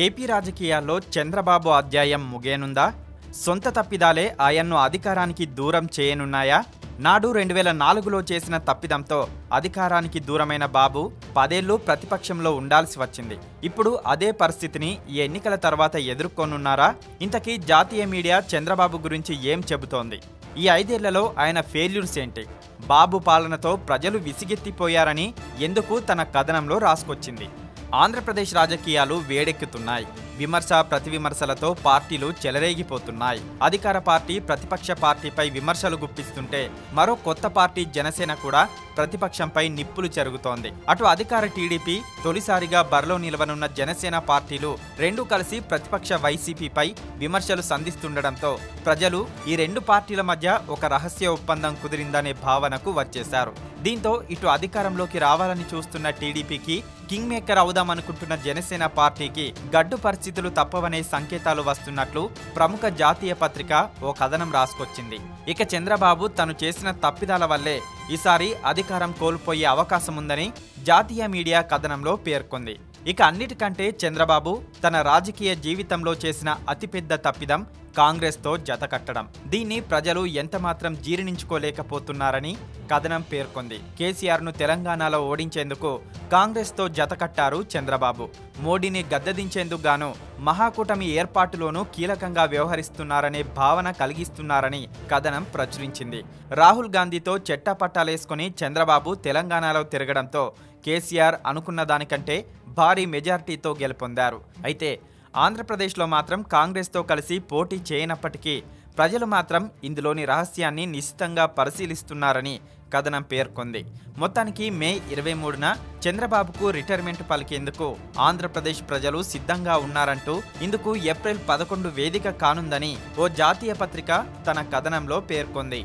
AP రాజకీయాల్లో చంద్రబాబు అధ్యాయం ముగేనుందా సొంత తప్పిదాలే ఆయన్ను అధికారానికి దూరం చేయనున్నాయా? నాడు రెండు వేల నాలుగులో చేసిన తప్పిదంతో అధికారానికి దూరమైన బాబు పదేళ్ళు ప్రతిపక్షంలో ఉండాల్సి వచ్చింది. ఇప్పుడు అదే పరిస్థితిని ఈ ఎన్నికల తర్వాత ఎదుర్కొనున్నారా? ఇంతకీ జాతీయ మీడియా చంద్రబాబు గురించి ఏం చెబుతోంది? ఈ ఐదేళ్ళలో ఆయన ఫెయిల్యూర్స్ ఏంటి? బాబు పాలనతో ప్రజలు విసిగెత్తిపోయారని ఎందుకు తన కథనంలో రాసుకొచ్చింది? ఆంధ్రప్రదేశ్ రాజకీయాలు వేడెక్కుతున్నాయి. విమర్శ ప్రతివిమర్శలతో పార్టీలు చెలరేగిపోతున్నాయి. అధికార పార్టీ ప్రతిపక్ష పార్టీపై విమర్శలు గుప్పిస్తుంటే మరో కొత్త పార్టీ జనసేన కూడా ప్రతిపక్షంపై నిప్పులు చెరుగుతోంది. అటు అధికార టీడీపీ తొలిసారిగా బరిలో నిలవనున్న జనసేన పార్టీలు రెండు కలిసి ప్రతిపక్ష వైసీపీపై విమర్శలు సంధిస్తుండటంతో ప్రజలు ఈ రెండు పార్టీల మధ్య ఒక రహస్య ఒప్పందం కుదిరిందనే భావనకు వచ్చేశారు. దీంతో ఇటు అధికారంలోకి రావాలని చూస్తున్న టీడీపీకి కింగ్ మేకర్ అవుదామనుకుంటున్న జనసేన పార్టీకి గడ్డు పరిస్థితి పరిస్థితులు తప్పవనే సంకేతాలు వస్తున్నట్లు ప్రముఖ జాతీయ పత్రిక ఓ కథనం రాసుకొచ్చింది. ఇక చంద్రబాబు తను చేసిన తప్పిదాల వల్లే ఈసారి అధికారం కోల్పోయే అవకాశం ఉందని జాతీయ మీడియా కథనంలో పేర్కొంది. ఇక అన్నిటికంటే చంద్రబాబు తన రాజకీయ జీవితంలో చేసిన అతిపెద్ద తప్పిదం కాంగ్రెస్తో జత కట్టడం. దీన్ని ప్రజలు ఎంతమాత్రం జీర్ణించుకోలేకపోతున్నారని కథనం పేర్కొంది. కేసీఆర్ను తెలంగాణలో ఓడించేందుకు కాంగ్రెస్తో జతకట్టారు చంద్రబాబు. మోడీని గద్దదించేందుకు గాను మహాకూటమి ఏర్పాటులోనూ కీలకంగా వ్యవహరిస్తున్నారనే భావన కలిగిస్తున్నారని కథనం ప్రచురించింది. రాహుల్ గాంధీతో చెట్టపట్టాలేసుకుని చంద్రబాబు తెలంగాణలో తిరగడంతో కేసీఆర్ అనుకున్న దానికంటే భారీ మెజార్టీతో గెలుపొందారు. అయితే ఆంధ్రప్రదేశ్లో మాత్రం కాంగ్రెస్తో కలిసి పోటీ చేయనప్పటికీ ప్రజలు మాత్రం ఇందులోని రహస్యాన్ని నిశ్చితంగా పరిశీలిస్తున్నారని కథనం పేర్కొంది. మొత్తానికి మే ఇరవై మూడున చంద్రబాబుకు రిటైర్మెంట్ పలికేందుకు ఆంధ్రప్రదేశ్ ప్రజలు సిద్ధంగా ఉన్నారంటూ ఇందుకు ఏప్రిల్ పదకొండు వేదిక కానుందని ఓ జాతీయ పత్రిక తన కథనంలో పేర్కొంది.